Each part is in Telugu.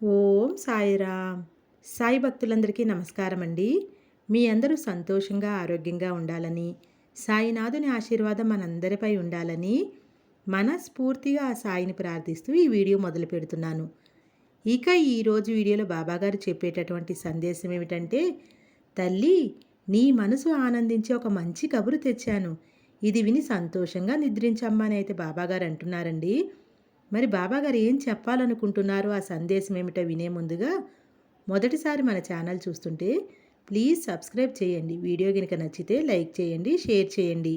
ఓం సాయిరామ్. సాయి భక్తులందరికీ నమస్కారం అండి మీ అందరూ సంతోషంగా ఆరోగ్యంగా ఉండాలని సాయినాథుని ఆశీర్వాదం మనందరిపై ఉండాలని మనస్ఫూర్తిగా ఆ సాయిని ప్రార్థిస్తూ ఈ వీడియో మొదలు పెడుతున్నాను. ఇక ఈరోజు వీడియోలో బాబాగారు చెప్పేటటువంటి సందేశం ఏమిటంటే తల్లి నీ మనసు ఆనందించే ఒక మంచి కబురు తెచ్చాను. ఇది విని సంతోషంగా నిద్రించమ్మా అని అయితే బాబాగారు అంటున్నారండి. మరి బాబాగారు ఏం చెప్పాలనుకుంటున్నారు? ఆ సందేశం ఏమిటో వినే ముందుగా మొదటిసారి మన ఛానల్ చూస్తుంటే ప్లీజ్ సబ్స్క్రైబ్ చేయండి. వీడియో కనుక నచ్చితే లైక్ చేయండి షేర్ చేయండి.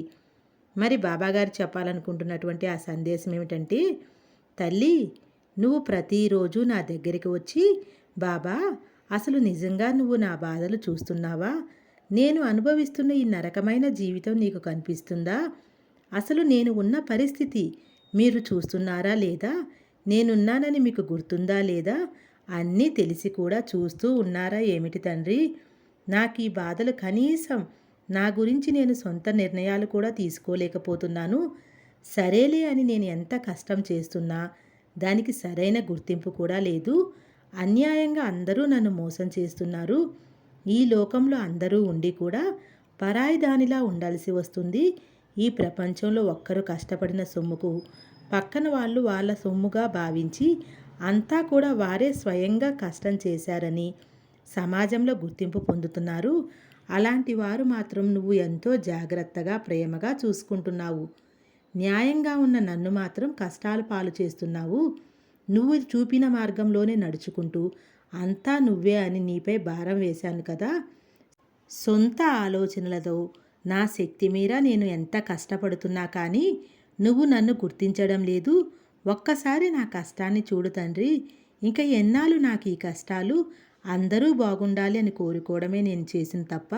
మరి బాబాగారు చెప్పాలనుకుంటున్నటువంటి ఆ సందేశం ఏమిటంటే తల్లి నువ్వు ప్రతిరోజు నా దగ్గరికి వచ్చి బాబా అసలు నిజంగా నువ్వు నా బాధలు చూస్తున్నావా? నేను అనుభవిస్తున్న ఈ నరకమైన జీవితం నీకు కనిపిస్తుందా? అసలు నేను ఉన్న పరిస్థితి మీరు చూస్తున్నారా లేదా? నేనున్నానని మీకు గుర్తుందా లేదా? అన్నీ తెలిసి కూడా చూస్తూ ఉన్నారా ఏమిటి తండ్రి? నాకు ఈ బాధలు కనీసం నా గురించి నేను సొంత నిర్ణయాలు కూడా తీసుకోలేకపోతున్నాను. సరేలే అని నేను ఎంత కష్టం చేస్తున్నా దానికి సరైన గుర్తింపు కూడా లేదు. అన్యాయంగా అందరూ నన్ను మోసం చేస్తున్నారు. ఈ లోకంలో అందరూ ఉండి కూడా పరాయి దానిలా ఉండాల్సి వస్తుంది. ఈ ప్రపంచంలో ఒక్కరు కష్టపడిన సొమ్ముకు పక్కన వాళ్ళు వాళ్ళ సొమ్ముగా భావించి అంతా కూడా వారే స్వయంగా కష్టం చేశారని సమాజంలో గుర్తింపు పొందుతున్నారు. అలాంటి వారు మాత్రం నువ్వు ఎంతో జాగ్రత్తగా ప్రేమగా చూసుకుంటున్నావు. న్యాయంగా ఉన్న నన్ను మాత్రం కష్టాలు పాలు చేస్తున్నావు. నువ్వు చూపిన మార్గంలోనే నడుచుకుంటూ అంతా నువ్వే అని నీపై భారం వేశాను కదా. సొంత ఆలోచనలతో నా శక్తి మీర నేను ఎంత కష్టపడుతున్నా కానీ నువ్వు నన్ను గుర్తించడం లేదు. ఒక్కసారి నా కష్టాన్ని చూడు తండ్రి. ఇంకా ఎన్నాళ్ళు నాకు ఈ కష్టాలు? అందరూ బాగుండాలి అని కోరుకోవడమే నేను చేసిన తప్ప.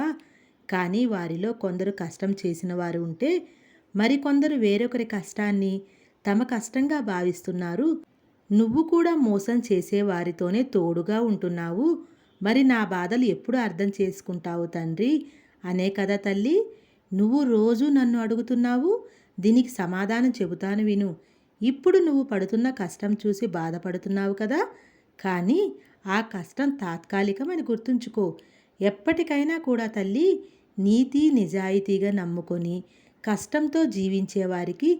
కానీ వారిలో కొందరు కష్టం చేసిన వారు ఉంటే మరికొందరు వేరొకరి కష్టాన్ని తమ కష్టంగా భావిస్తున్నారు. నువ్వు కూడా మోసం చేసే వారితోనే తోడుగా ఉంటున్నావు. మరి నా బాధలు ఎప్పుడు అర్థం చేసుకుంటావు తండ్రి? అనే కదా తల్లి. నువ్వు రోజు నన్ను అడుగుతున్నావు. దీనికి సమాధానం చెబుతాను విను. ఇప్పుడు నువ్వు పడుతున్న కష్టం చూసి బాధపడుతున్నావు కదా. కానీ ఆ కష్టం తాత్కాలికమని గుర్తుంచుకో. ఎప్పటికైనా కూడా తల్లి నీతి నిజాయితీగా నమ్ముకొని కష్టంతో జీవించేవారికి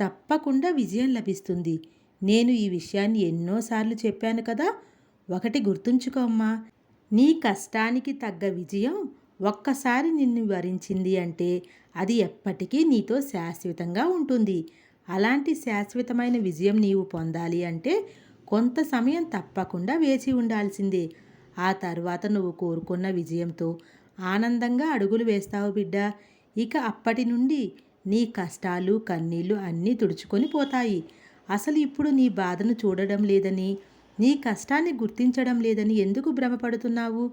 తప్పకుండా విజయం లభిస్తుంది. నేను ఈ విషయాన్ని ఎన్నోసార్లు చెప్పాను కదా. ఒకటి గుర్తుంచుకోమ్మా నీ కష్టానికి తగ్గ విజయం ఒక్కసారి నిన్ను వరించింది అంటే అది ఎప్పటికీ నీతో శాశ్వతంగా ఉంటుంది. అలాంటి శాశ్వతమైన విజయం నీవు పొందాలి అంటే కొంత సమయం తప్పకుండా వేచి ఉండాల్సిందే. ఆ తర్వాత నువ్వు కోరుకున్న విజయంతో ఆనందంగా అడుగులు వేస్తావు బిడ్డ. ఇక అప్పటి నుండి నీ కష్టాలు కన్నీళ్ళు అన్నీ తుడుచుకొని పోతాయి. అసలు ఇప్పుడు నీ బాధను చూడడం లేదని నీ కష్టాన్ని గుర్తించడం లేదని ఎందుకు భ్రమపడుతున్నావు?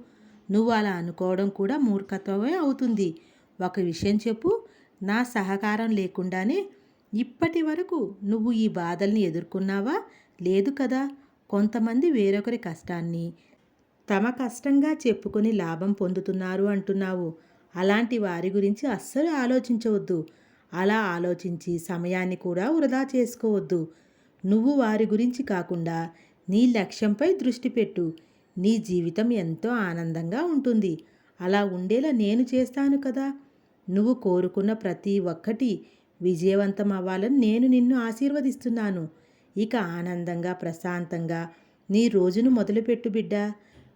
నువ్వు అలా అనుకోవడం కూడా మూర్ఖత్వమే అవుతుంది. ఒక విషయం చెప్పు నా సహకారం లేకుండానే ఇప్పటి వరకు నువ్వు ఈ బాధల్ని ఎదుర్కొన్నావా? లేదు కదా. కొంతమంది వేరొకరి కష్టాన్ని తమ కష్టంగా చెప్పుకొని లాభం పొందుతున్నారు అంటున్నావు. అలాంటి వారి గురించి అస్సలు ఆలోచించవద్దు. అలా ఆలోచించి సమయాన్ని కూడా వృధా చేసుకోవద్దు. నువ్వు వారి గురించి కాకుండా నీ లక్ష్యంపై దృష్టి పెట్టు. నీ జీవితం ఎంతో ఆనందంగా ఉంటుంది. అలా ఉండేలా నేను చేస్తాను కదా. నువ్వు కోరుకున్న ప్రతి ఒక్కటి విజయవంతం అవ్వాలని నేను నిన్ను ఆశీర్వదిస్తున్నాను. ఇక ఆనందంగా ప్రశాంతంగా నీ రోజును మొదలుపెట్టు బిడ్డ.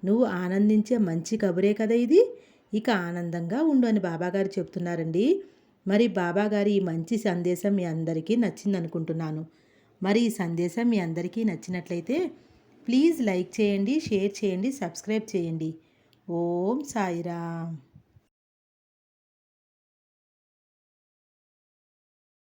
నువ్వు ఆనందించే మంచి కబురే కదా ఇది. ఇక ఆనందంగా ఉండు అని బాబాగారు చెప్తున్నారండి. మరి బాబాగారి ఈ మంచి సందేశం మీ అందరికీ నచ్చింది అనుకుంటున్నాను మరి ఈ సందేశం మీ అందరికీ నచ్చినట్లయితే ప్లీజ్ లైక్ చేయండి షేర్ చేయండి సబ్స్క్రైబ్ చేయండి. ఓం సాయిరామ్.